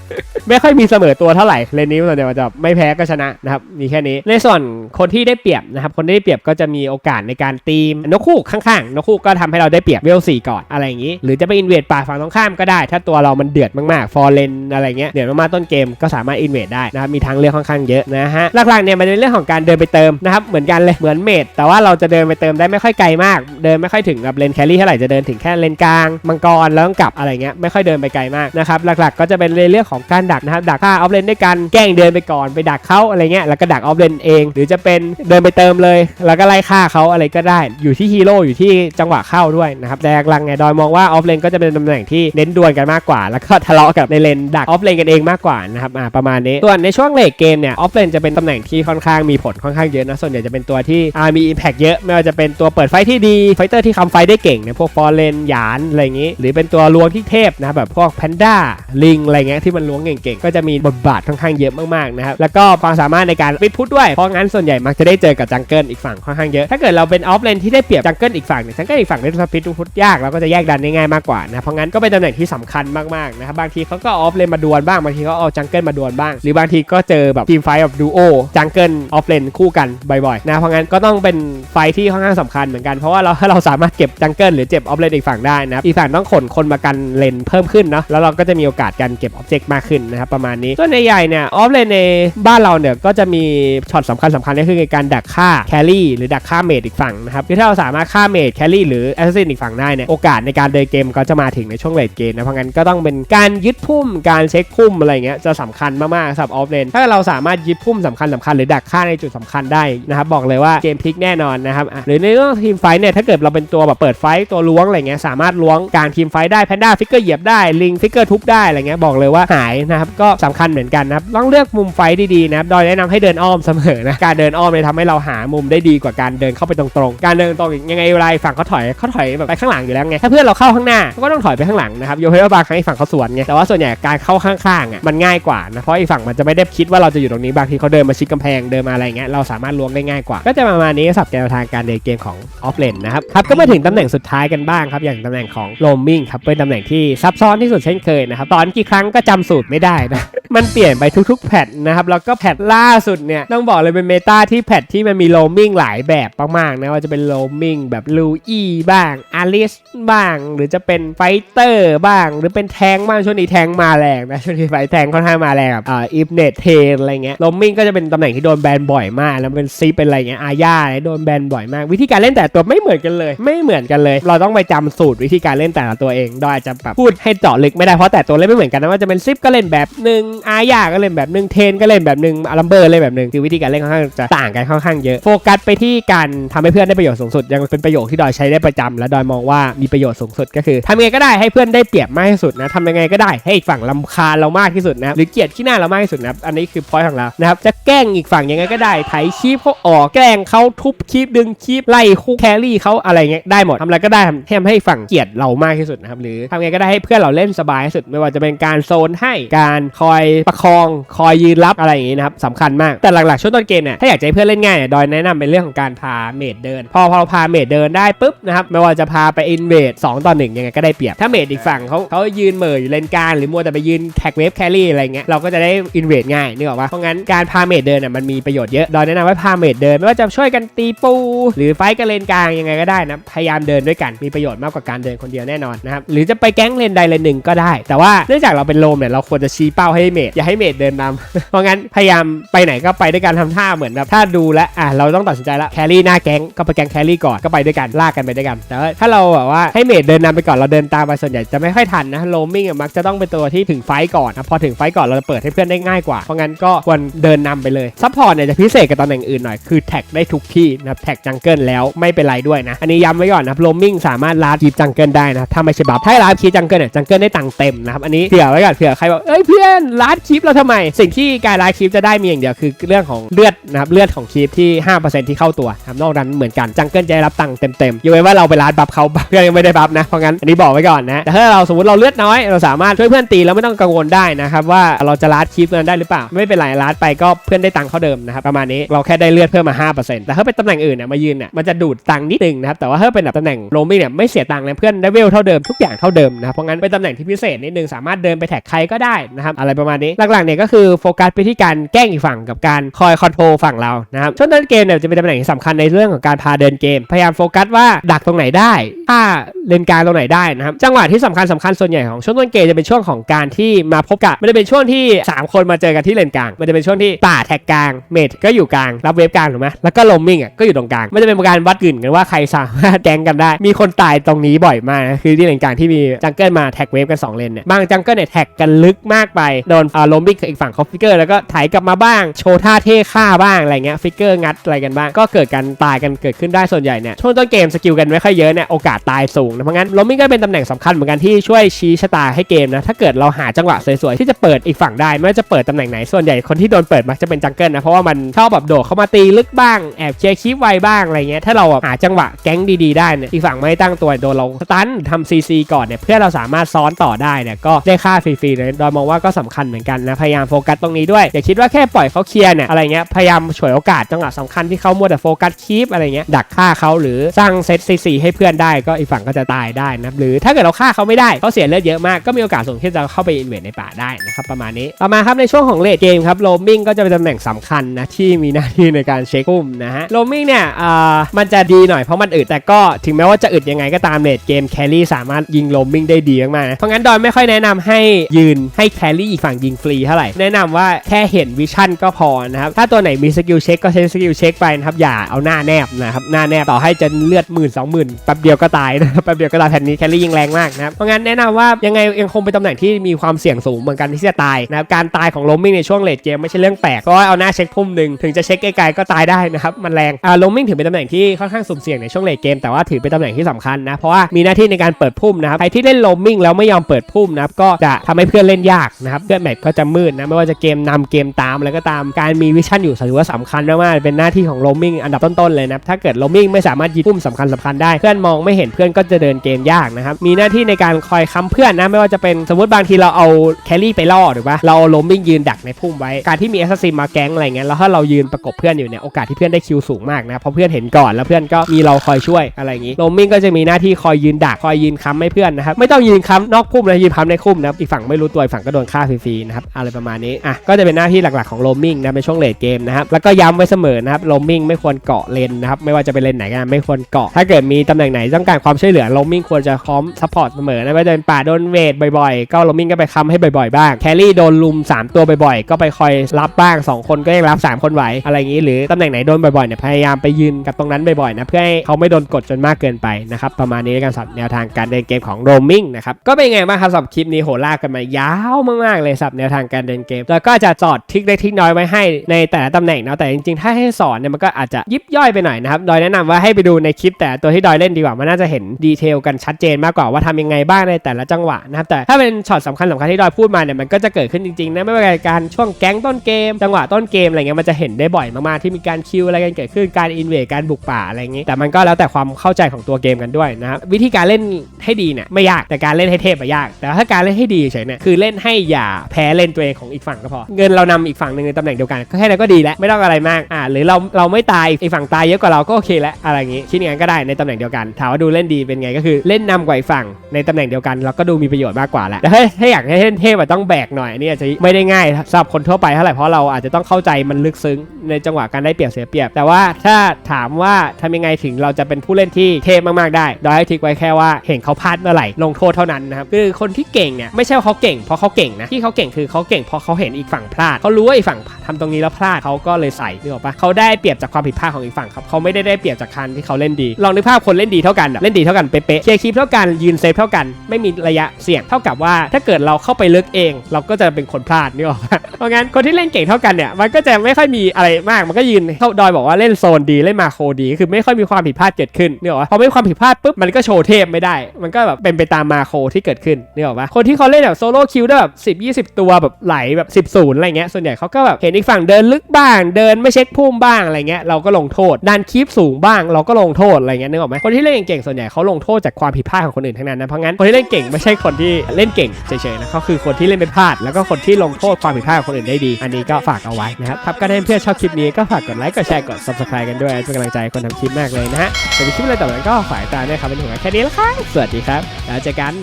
ไม่ค่อยมีเสมอตัวเท่าไหร่เลนนี้ส่วนใหญ่จะไม่แพ้ก็ชนะนะครับมีแค่นี้ ในส่วนคนที่ได้เปรียบนะครับคนที่ได้เปรียบก็จะมีโอกาสในการตีมนกคู่ข้างๆนกคู่ก็ทำให้เราได้เปรียบเวลสี่ก่อนอะไรอย่างนี้ หรือจะไปอินเวดป่าฝั่งตรงข้ามก็ได้ ถ้าตัวเรามันเดือดมากๆฟอร์เลนอะไรเงี้ยเดือดมากๆต้นเกมก็สามารถอินเวดได้นะครับมีทางเลือกค่อนข้างเยอะนะฮะหลักๆเนี่ยมันเป็นเรื่องของการเดินไปเติมนะครับเหมือนกันเลยเหมือนเมดแต่ว่าเราจะเดินไปเติมได้ไม่ค่อยไกลมาก เดินไม่ค่อยถึงกับเลนแครี่เท่าไหร่จะเดินถึงแค่เลนกลางมังกรแล้วต้องกลับอะไรเงี้ยไม่ค่อยเดินไปไกลมากนะครับหลักๆ ก็จะเป็นเรื่องของการดักนะครับดักฆ่าออฟเลนด้วยกันแกล้งเดินไปก่อนไปดักเขาอะไรเงี้ยแล้วก็ดักออฟเลนเอง หรือจะเป็นเดินไปเติมเลย แล้วก็ไล่ฆ่าเขาอะไรก็ได้ อยู่ที่ฮีโร่อยู่ที่จังหวะเข้าด้วยนะครับแต่หลังเนี่ยดอยมองว่าออฟเลนก็จะเป็นตำแหน่งที่เน้นดวลกันมากกว่า แล้วก็ทะเลาะกับในเลนดักออฟเลนกันเองมากกว่านะครับอ่าประมาณนี้ส่วนในช่วงเลทเกมเนี่ยออฟเลนจะเป็นตำแหน่งที่ค่อนข้างมีผลค่อนข้างเยอะนะส่วนใหญ่จะเป็นตัวที่มีอิมแพกเยอะไม่ว่าจะเป็นตัวเปิดไฟที่ดีไฟเตอร์ที่คำไฟได้เก่งเนี่ยพวกฟอร์เรนหยานอะไรอย่างงี้หรือเป็นตัวล้วงที่เทพนะครับแบบพวกแพนด้าลิงอะไรเงี้ยที่มันล้วงเก่งๆก็จะมีบทบาทค่อนข้างเยอะมากๆนะครับแล้วก็ความสามารถในการปิดพุทด้วยเพราะงั้นส่วนใหญ่มักจะได้เจอกับจังเกิลอีกฝั่งค่อนข้างเยอะถ้าเกิดเราเป็นออฟเลนที่ได้เปรียบจังเกิลอีกฝั่งเนี่ยจังเกิลอีกฝั่งได้สปิดพุทยากเราก็จะแยกดันได้ง่ายมากกว่านะเพราะงั้นก็เป็นตำแหน่งที่สำคัญมากๆนะครับบางทีเขาก็ออฟเลนมาดวลบ้างบางทีเขาเอาจังเกิลมาดวลบ้าง หรือบางทีก็เจอแบบทีมไฟแบบดูโอจังเกิลออฟเลนคู่กันบ่อยๆนะเพราะงั้นก็ต้องเป็นไฟที่ค่อนข้างสำคัญเหมือนกันเพราะว่าเราถ้าเราสามารถเก็บจังเกิลหรือเจ็บออฟเลนอีกฝั่งได้นะครับอีกฝั่งต้องขนคนมากันเลนเพิ่มขึ้นเนาะแล้วเราก็จะมีโอกาสการเก็บออบเจกต์มากขึ้นนะครับประมาณนี้ส่วนในใหญ่เนี่ยออฟเลนในบ้านเราเนี่ยก็จะมีช็อตสำคัญสำคัญก็คือการดักฆ่าแครี่หรือดักฆ่าเมดอีกฝั่งนะครับคือถ้าเราสามารถฆ่าเมดแครี่หรือแอสซินอีกฝั่งได้เนี่ยโอกาสในการเดินเกมก็จะมาถึงในช่วงเลดเกมนะเพราะงั้นก็ต้องเป็นการยึดพุ่มการเช็คพุ่มอะไรเงี้ยจะสำคัญมากๆสำหรับออฟเลนถ้าเราสามารถยึดพุ่มสำคัญสำคัญหรือดักฆ่าในจุดสำคัญได้นะครับบอกเลยว่าเกมพลิกแน่นอนนะครับอะหรือในเรื่องทีมไฟท์เนี่ยถ้าเกิดเราเป็นตัวแบบเปิดไฟตัวล้วงอะไรเงี้ยสามารถล้วงกลางทีมไฟได้แพนด้าฟิกเกอร์เหยียบได้ลิงฟิกเกอร์ทุบได้อะไรเงี้ยบอกเลยว่าหายนะครับก็สำคัญเหมือนกันนะครับต้องเลือกมุมไฟดีๆนะครับโดยแนะนำให้เดินอ้อมเสมอนะการเดินอ้อมเนี่ยทำให้เราหามุมได้ดีกว่าการเดินเข้าไปตรงๆ การเดินตรงยังไงเวลาฝั่งเขาถอยเขาถอยแบบไปข้างหลังอยู่แล้วไงถ้าเพื่อนเราเข้าข้างหน้าเขาก็ต้องถอยไปข้างหลังนะครับโยกเว้ว่าบางครั้งอีกฝั่งเขาสวนไงแต่ว่าส่วนใหญ่การเข้าข้างๆอะมันง่ายกว่านะเพราะอีกฝั่งมันจะไม่ได้คิดว่าเราจะอยู่ตรงนี้บางทีเขาเดินมาชิดกำแพงเดินมาอะไรเงี้ยเราสามารถล้วงได้ง่ายกว่า ก็จะประมาณนี้สับแนวทางการเดินเกมของออฟเลนนะครับครับก็มาถึงตำแหน่งสุดท้ายกันบ้างครับอย่างตำแหน่งของโรมมิงครับเป็นตำแหน่งที่ซับซ้อนที่สุดเช่นเคยนะครับตอนกี่ครั้งก็จำสูตรไม่ได้นะมันเปลี่ยนไปทุกๆแพทนะครับแล้วก็แพทล่าสุดเนี่ยต้องบอกเลยเป็นเมตาที่แพทที่มันมีโรมมิงหลายแบบมากๆนะว่าจะเป็นโรมมิงแบบลูอี้บ้างอาริสบ้าง หรือจะเป็นไฟเตอร์บ้าง หรือเป็นแทงบ้างช่วงนี้แทงมาแรงนะช่วงนี้ไฟแทงค่อนข้างมาแรงแบบอ่าอิฟเนตเทนอะไรเงี้ยโรมมิงก็จะเป็นเป็นตำแหน่งที่โดนแบนบ่อยมาก แล้วเป็นซีเป็นอะไรเงี้ยอาญาเนี่ยโดนแบนบ่อยมาก วิธีการเล่นแต่ตัวไม่เหมือนกันเลย ไม่เหมือนกันเลย เราต้องไปจำสูตรวิธีการเล่นแต่ละตัวเองโดยอาจจะแบบพูดให้เจาะลึกไม่ได้เพราะแต่ตัวเล่นไม่เหมือนกันนะว่าจะเป็นซิปก็เล่นแบบหนึ่งอาญาก็เล่นแบบหนึ่งเทนก็เล่นแบบหนึ่งอารัมเบอร์เล่นแบบหนึ่งคือวิธีการเล่นค่อนข้างจะต่างกันค่อนข้างเยอะโฟกัสไปที่การทำให้เพื่อนได้ประโยชน์สูงสุด ยังเป็นประโยคที่ดอยใช้ได้ประจำและดอยมองว่ามีประโยชน์สูงสุดก็คือทำยังไงก็ได้ให้เพื่อนได้เปรียบมากที่สุดนะทำยังไงก็ได้ให้อีกฝั่งลำคาเรามากที่สุดนะหรือเกลียดขี้หน้าเรามากที่สุดนะอันนี้คือพอยของเรานะครับจะแกล้งอีกฝั่งยังไงก็ได้ไถคีบเขาออกแกล้งเขาทุบคีบดึงคีบไล่คู่แครี่เขาอะไรเงี้ยได้หมดทำอะไรก็ได้ทำให้ฝั่งเกลียดเรามากที่สุดนะครับหรือทำไงก็ได้ให้เพื่อนเราเล่นสบายที่สุด ไม่ว่าจะเป็นการโซนให้การคอยประคองคอยยืนรับอะไรอย่างงี้นะครับสำคัญมากแต่หลักๆช่วงต้นเกมเนี่ยถ้าอยากให้เพื่อนเล่นง่ายเนี่ยดอยแนะนำเป็นเรื่องของการพาเมดเดิน พอพอพาเมดเดินได้ปุ๊บนะครับไม่ว่าจะพาไปอินเวด2ต่อ1ยังไงก็ได้เปรียบถ้าเมดอีกฝั่งเขาเขายืนเหม่ออยู่เลนกลางหรือมัวแต่ไปยืนแท็กเวฟแครี่อะไรเงี้ยเราก็จะได้อินเวดง่ายนึกออกปะเพราะงั้นการพาเมดเดินน่ะมันมีประโยชน์เยอะดอยแนะนำให้พาเมดเดิน ไม่ว่าจะช่วยกันตีปู หรือไฟกันเลนกลางยังไงก็ได้นะพยายามเดินด้วยกันมีประโยชน์มากกว่าการเดินคนเดียวแน่นอนนะครับหรือจะไปแก๊งเลนใดเลนหนึ่งก็ได้ แต่ว่าเนื่องจากเราเป็นโลมเนี่ยเราควรจะชี้เป้าให้เมดอย่าให้เมดเดินนำเพราะงั้นพยายามไปไหนก็ไปด้วยกันทำท่าเหมือนแบบถ้าดูแลอะเราต้องตัดสินใจละแครี่หน้าแก๊งก็ไปแก๊งแครี่ก่อนก็ไปด้วยกันลากกันไปด้วยกัน แต่ว่าถ้าเราแบบว่าให้เมดเดินนำไปก่อนเราเดินตามไปส่วนใหญ่จะไม่ค่อยทันนะโลมิ่งมักจะต้องเป็นตัวที่ถึงไฟก่อนนะพอถึงไฟก่อนเราจะเปิดให้เพื่อนได้ง่ายกว่าเพราะงั้นก็ควรเดินนำไปไปเลยซัพพอร์ตเนี่ยจะพิเศษกับตำแหน่งอื่นหน่อยคือแท็กได้ทุกที่นะครับแท็กจังเกิลแล้วไม่เป็นไรด้วยนะ อันนี้ย้ำไว้ก่อนนะครับโลมิ่งสามารถลาดคีปจังเกิลได้นะถ้าไม่ใช่บัฟถ้าลาดคีปจังเกิลเนี่ยจังเกิลได้ตังเต็มนะครับอันนี้เผื่อไว้ก่อนเผื่อใครบอกเอ้ยเพื่อนลาดคีปเราทำไม สิ่งที่การลาดคีปจะได้มีอย่างเดียวคือเรื่องของเลือดนะครับเลือดของคีปที่ 5%ที่เข้าตัวนะครับนอกนั้นเหมือนกันจังเกิลจะได้รับตังเต็มๆยกเว้นว่าเราไปลาดบัฟเขาเพื่อนยังไม่ได้บัฟนะเพราะงั้นอันนี้บอกไว้ก่อนนะแต่ถ้าเราสมมติเราเลือดน้อยเราสามารถช่วยเพื่อนตีแล้วไม่ต้องกังวลได้นะครับว่าเราจะลาดคีปนั้นได้หรือเปล่าไม่เป็นไรลาดไปก็เพื่อนได้ตังค์เท่าเดิมนะครับประมาณนี้เราแค่ได้เลือดเพิ่มมา5%แต่ถ้าเป็นตำแหน่งอื่นเนี่ยมายืนเนี่ยมันจะดูดตังค์นิดนึงนะครับแต่ว่าถ้าเป็นแบบตำแหน่งโรมิ่งเนี่ยไม่เสียตังค์เลยเพื่อนได้เวลเท่าเดิมทุกอย่างเท่าเดิมนะครับเพราะงั้นเป็นตำแหน่งที่พิเศษนิดนึงสามารถเดินไปแท็กใครก็ได้นะครับอะไรประมาณนี้หลักๆเนี่ยก็คือโฟกัสไปที่การแกล้งอีกฝั่งกับการคอยคอนโทรลฝั่งเรานะครับช่วงต้นเกมเนี่ยจะเป็นตำแหน่งที่สำคัญในเรื่องของการพาเดินเกม พยายามโฟกัสว่าดักตรงไหนได้ถ้าเลนกลางตรงไหนได้นะครับจังหวะที่สำคัญสำคัญส่วนใหญ่ของช่วงต้นเกมจะเป็นช่วงของการที่มาพบกับมันจะเป็นช่วงที่สามคนมาเจอกันที่เลนกลาง มันจะเป็นช่วงที่ป่าแท็กกลาง เมดก็อยู่กลาง รับเวฟกลางถูกไหมแล้วก็ลมมิ่งอะก็อยู่ตรงกลางมันจะเป็นการวัดกลิ่นกันว่าใครสามารถแกงกันได้ มีคนตายตรงนี้บ่อยมากนะคือที่เลนกลางที่มีจังเกิลมาแท็กเวฟกันสองเลนเนี่ยบางจังเกิลเนี่ยแท็กกันลึกมากไปโดนอ่าลมมิ่งอีกฝั่งเขาฟิกเกอร์แล้วก็ไถกลับมาบ้างโชว์ท่าเท่ฆ่าบ้างอะไรเงี้ยฟิกเกอร์งัดอะไรกันบ้างก็เกิดการตายกันเกิดขึ้นได้ส่วนใหญ่เนี่ยช่วงต้นเกมสกิลกันไม่ค่อยเยอะเนี่ยโอกาสตายสูงนะเพราะงั้นลมมิ่งก็เป็นตำแหน่งสำคัญเหมือนกันที่ช่วยชี้ชะตาให้เกมนะถ้าเกิดเราหาจังหวะสวยๆที่จะเปิดอีกฝั่งได้ไม่ว่าจะเปิดตำแหน่งไหนส่วนใหญ่คนที่โดนเปิดมักจะเป็นจังเกิลนะ เพราะว่ามันชอบแบบโดดเข้ามาตีลึกบ้าง แอบเคลียร์คลิปไวบ้างอะไรเงี้ย ถ้าเราหาจังหวะแก๊งดีๆได้เนี่ย อีกฝั่งไม่ตั้งตัวโดนเราสตันทำซีซีก่อนเนี่ย เพื่อเราสามารถซ้อนต่อได้เนี่ยก็ได้ค่าฟรีๆเลยโดยมองว่าก็สำคัญเหมือนกันนะ พยายามโฟกัสตรงนี้ด้วย อย่าคิดว่าแค่ปล่อยเขาเคลียร์เนี่ยอะไรเงี้ย พยายามฉวยโอกาสจังหวะสำคัญที่เขามัวแต่โฟกัสคลิปอะไรเงี้ย ดักฆ่าเขาหรือสร้างเซตซีซีให้เพื่อนได้ก็อีกฝั่งก็จะตายได้นะหรือถ้าเกิดเราฆ่าเขาไม่ได้เขาเสียเลือดเยอะมากก็มีโอกาสสูงที่จะเข้าไปอินเวดในป่าได้นะครับประมาณนี้ต่อมาครับในช่วงของเลดเกมครับโรมิงก็จะเป็นำแหน่งสำคัญนะที่มีหน้าที่ในการเช็คปุ่มนะฮะโรมิ่งเนี่ยอ่ามันจะดีหน่อยเพราะมันอึดแต่ก็ถึงแม้ว่าจะอึดยังไงก็ตามเลดเกมแครี่สามารถยิงโรมิ่งได้ดีมากๆนะเพราะงั้นดอยไม่ค่อยแนะนำให้ยืนให้แครี่อีกฝั่งยิงฟรีเท่าไหร่แนะนำว่าแค่เห็นวิชั่นก็พอนะครับถ้าตัวไหนมีสกิลเช็คก็ใช้สกิลเช็คไปนะครับอย่าเอาหน้าแนบนะครับหน้าแนบต่อให้จะเลือดหมื่นสองหมื่นแป๊บเดียวก็ตายนะแป๊บเดียวก็ตายแผ่นนี้แครี่ยิงแรงมากนะครับเพราะงั้นแนะนำว่ายังไงยังคงเป็นตำแหน่งที่มีความเสี่ยงสูงเหมือนกันที่จะตายนะครับการตายของโรมิ่งในช่วงเลดเกมไม่ใช่เรื่องแปลกราะว่าเอาหน้าเช็คพุ่มหนึ่งถึงจะเช็คไกลๆก็ตายได้นะครับมันแรงอ่าโรมมิ่งถือเป็นตำแหน่งที่ค่อนข้างสุ่มเสี่ยงในช่วงเลดเกมแต่ว่าถือเป็นตำแหน่งที่สำคัญนะเพราะว่ามีหน้าที่ในการเปิดพุ่มนะครับใครที่เล่นโรมมิ่งแล้วไม่ยอมเปิดพุ่มนะครับก็จะทำให้เพื่อนเล่นยากนะครับเพื่อนแมปก็จะมืดนะไม่ว่าจะเกมนำเกมตามอะไรก็ตามการมีวิชั่นอยู่ถือว่าสำคัญมากๆเป็นหน้าที่ของโรมมิ่งอันดับต้นๆเลยนะถ้าเกิดโรมมิ่งไม่สามารถยิงพุ่มสำคัญสำคัญได้เพื่อนมองไม่เห็นเพื่อนก็จะเดินเกมยากนะครับมีหน้าที่ในการคอยค้ำเพื่อนนะไม่ว่าจะเป็นสมมติบางทีเราเอาแครี่ไปล่อหรือว่าเราเอาโรมมิ่งยืนดักในพุ่มไว้การที่มีแอสซัสซินมาแก๊งอะไรเงี้ยแล้วถ้าเรายืนประกบเพื่อนอยู่เนี่ยโอกาสที่เพื่อนได้คิวสูงมากนะเพราะเพื่อนเห็นก่อนแล้วเพื่อนก็มีเราคอยช่วยอะไรอย่างงี้โรมมิ่งก็จะมีหน้าที่คอยยืนดักคอยยืนค้ำให้เพื่อนนะครับไม่ต้องยืนค้ำนอกพุ่มนะยืนค้ำในพุ่มนะอีกฝั่งไม่รู้ตัวอีกฝั่งก็โดนฆ่าฟรีๆนะครับอะไรประมาณนี้อะก็จะเป็นหน้าที่หลักๆของโรมมิ่งนะในช่วงเลดเกมนะครับแล้วก็ย้ำไว้เสมอนะครับโรมมิ่งไม่ควรเกาะเลนนะครับไม่ว่าจะเป็นเลนไหนก็ไม่ควรเกาะถ้าเกิดมีตำแหน่งไหนต้องการความช่วยเหลือโรมมิ่งควรจะพร้อมซัพพอร์ตเสมอนะไม่ว่าจะเป็นป่าโดนเวทบ่อยๆก็โรมมิ่งก็ไปค้ำให้บ่อยๆบ้างแครี่โดนลุม 3 ตัวบ่อยๆก็ไปคอยรับบ้าง2 คนก็ยังรับ3 คนไหวอะไรอย่างนี้หรือตำแหน่งไหนโดนบ่อยๆเนี่ยพยายามไปยืนกับตรงนั้นบ่อยๆนะเพื่อให้เขาไม่โดนกดจนมากเกินไปนะครับประมาณนี้ในการสับแนวทางการเดินเกมของโรมมิงนะครับก็เป็นไงบ้างครับสำหรับคลิปนี้โหลากกันมายาวมากๆเลยสับแนวทางการเดินเกม แล้วก็จะสอดทิกเล็กทิกน้อยไว้ให้ในแต่ละตำแหน่งเนาะแต่จริงๆถ้าให้สอนเนี่ยมันก็อาจจะยิบย่อยไปหน่อยนะครับดอยแนะนำว่าให้ไปดูในคลิปแต่ตัวที่ดอยเล่นดีกว่ามันน่าจะเห็นดีเทลกันชัดเจนมากกว่าว่าทำยังไงบ้างในแต่ละจังหวะนะครับแต่ถ้าเป็นช็อตสำคัญสำคัญที่ดอยพูดมาเนี่ยมันก็จะเกิดขึ้นจริงๆนะไม่ว่าการช่วงแก๊งต้นเกมจังหวะต้นเกมอะไรเงี้ยมันจะเห็นได้บ่อยมากๆที่มีการคิวอะไรกันเกิดขึ้นการอินเวดการบุกป่าอะไรอย่างงี้แต่มันก็แล้วแต่ความเข้าใจของตัวเกมกันด้วยนะครับวิธีการเล่นให้ดีเนี่ยไม่ยากแต่การเล่นให้เทพอะยาก แต่ถ้าการเล่นให้ดีเฉยเนี่ยคือเล่นให้อย่าแพ้เล่นตัวเองของอีกฝั่งก็พอ เงินเรานำอีกฝั่งหนึ่งในตำแหน่งเดียวกันแค่นั้นก็ดีแล้วไม่ต้องอะไรมากอ่าหรือเราเราไม่ตายอีกฝั่งตายเยอะกว่าเราก็โอเคแล้วอะไรอย่างงี้คิดอย่างนั้นก็ได้ในตำแหน่งเดียวกันถามว่าดูเล่นดีเป็นไงก็คือเล่นนำกว่าอีกฝั่งในตำแหน่งเดียวกันเราก็ดูมีประโยชน์มากกว่าแหละแต่ถ้าอยากให้เล่นเทพต้องแบกหน่อยอันนี้อาจจะไม่ได้ง่ายสำหรับคนทั่วไปเท่าไหร่เพราะเราอาจจะต้องเข้าใจมันลึกซึ้งในจังหวะการได้เปรียบเสียเปรียบ แต่ว่าถ้าถามว่าทำยังไงถึงเราจะเป็นผู้เล่นที่เทพมากๆได้โดยให้ทิกไว้แค่ว่าเห็นเขาพลาดเมื่อไหร่ลงโทษเท่านั้นนะครับคือคนที่เก่งเนี่ยไม่ใช่ว่าเขาเก่งเพราะเขาเก่งนะที่เขาเก่งคือเขาเก่งเพราะเขาเห็นอีกฝั่งพลาดเขารู้ว่าอีกฝั่งทำตรงนี้แล้วพลาดเขาก็เลยใส่นึกออกปะเขาได้เปรียบจากความผิดพลาดของอีกฝั่งครับเขาไม่ได้ได้เปรียบจากการที่เขาเล่นดี ลองนึกภาพคนเล่นดีเท่ากันเล่นดีเท่ากันเป๊ะๆเคลียร์คลิปเท่ากันยืนเซฟเท่ากัน ไม่มีระยะเสี่ยงเท่ากับว่า ถ้าเกิดเราเข้าไปลึกเอง เราก็จะเป็นคนพลาดนึกออกปะเพราะงั้นคนที่เล่นเก่งเท่ากันเนี่ยมันก็จะไม่ค่อยมีอะไรมากมันก็ยืนเข้าดอยบอกว่าเล่นโซนดีเล่นมาโคดีคือไม่ค่อยมีความผิดพลาดเกิดขึ้นเนึกออกปะพอไม่มีความผิดพลาดปุ๊บมันก็โชว์เทพไม่ได้ มันก็แบบเป็นไปตามมาโคที่เกิดขึ้นเนึกออกปะคนที่เขาเล่นแบบโซโล่คิวได้แบบ10 20ตัวแบบไหลแบบ10ศูนย์อะไรเงี้ยส่วนใหญ่เขาก็แบบเห็นอีกฝั่งเดินลึกบ้าง เดินไม่เช็คพุ่มบ้างอะไรเงี้ยเราก็ลงโทษดันคีปสูงบ้าง เราก็ลงโทษอะไรเงี้ยนึกออกไหมคนที่เล่นเก่งส่วนใหญ่เขาลงโทษจากความผิดพลาดของคนอื่นทั้งนั้นนะเพราะงั้นคนที่เล่นเก่งไม่ใช่คนที่เล่นเก่งเฉยๆนะเขาคือคนที่เล่นไม่พลาด แล้วก็คนที่ลงโทษความผิดพลาดของคนอื่นได้ดี อันนี้ก็ฝากเอาไว้นะครับครับก็ถ้าเพื่อนๆชอบคลิปนี้ก็ฝากกดไลค์กดแชร์กด subscribe กันด้วยเป็นกำลังใจคนทำคลิปมากเลยนะฮะแต่ในคลิปอะไรต่อไปก็ฝากตามด้วยครับเป็นหัวแค่นี้แล้วครับสวัสดีครับแล้วเจอกัน